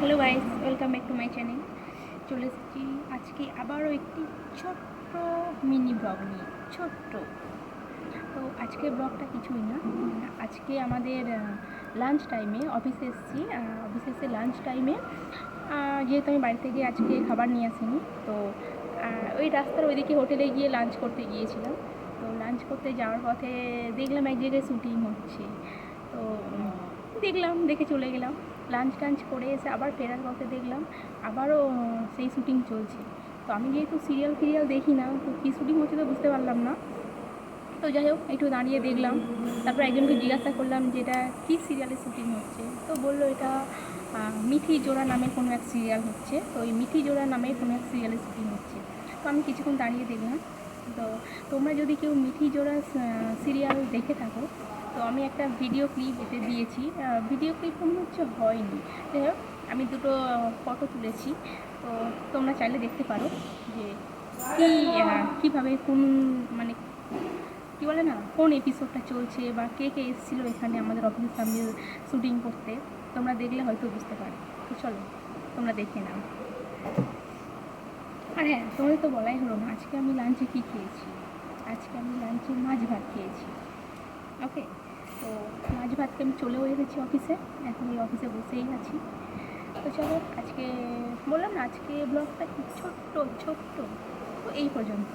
Hello guys welcome back to my channel চলে এসেছি আজকে আবারও একটি ছোট্ট মিনি ব্লগ নিয়ে, ছোট্ট। তো আজকে ব্লগটা কিছুই না, আজকে আমাদের লাঞ্চ টাইমে অফিসে এসেছি অফিসে এসে লাঞ্চ টাইমে যেহেতু আমি বাড়ি থেকে আজকে খাবার নিয়ে আসিনি, তো ওই রাস্তার ওইদিকে হোটেলে গিয়ে লাঞ্চ করতে গিয়েছিলাম। তো লাঞ্চ করতে যাওয়ার পথে দেখলাম এক জায়গায় শ্যুটিং হচ্ছে। তো দেখলাম, দেখে চলে গেলাম। লাঞ্চ টাঞ্চ করে এসে আবার ফেরার পথে দেখলাম আবারও সেই শ্যুটিং চলছে। তো আমি যেহেতু সিরিয়াল ফিরিয়াল দেখি না, তো কী শ্যুটিং হচ্ছে তো বুঝতে পারলাম না। তো যাই হোক, একটু দাঁড়িয়ে দেখলাম। তারপর একজনকে জিজ্ঞাসা করলাম যে এটা কী সিরিয়ালের শ্যুটিং হচ্ছে? তো বলল এটা মিঠি জোড়া নামের কোনো এক সিরিয়াল হচ্ছে। তো ওই মিঠি জোড়া নামের কোনো এক সিরিয়ালের শ্যুটিং হচ্ছে। তো আমি কিছুক্ষণ দাঁড়িয়ে দেখলাম। তো তোমরা যদি কেউ মিঠি জোড়া সিরিয়াল দেখে থাকো তো আমি একটা ভিডিও ক্লিপ এতে দিয়েছি। ভিডিও ক্লিপ মনে হচ্ছে হয়নি। যাই আমি দুটো ফটো তুলেছি। তো তোমরা চাইলে দেখতে পারো যে কী কীভাবে কোন মানে কী বলে না, কোন এপিসোডটা চলছে বা কে কে এসেছিল এখানে আমাদের অফিসের সামনে শ্যুটিং করতে, তোমরা দেখলে হয়তো বুঝতে পারো তো চলো, তোমরা দেখে নাও। আর হ্যাঁ তোমাদের তো বলাই হলো না, আজকে আমি লাঞ্চে কী খেয়েছি? আজকে আমি লাঞ্চে মাছ ভাত খেয়েছি। ওকে তো মাছ ভাতকে আমি চলেও এসেছি অফিসে, এখন এই অফিসে বসেই আছি। তো চলো, আজকে বললাম না, আজকে ব্লগটা ছোট্ট ছোট্ট, তো এই পর্যন্ত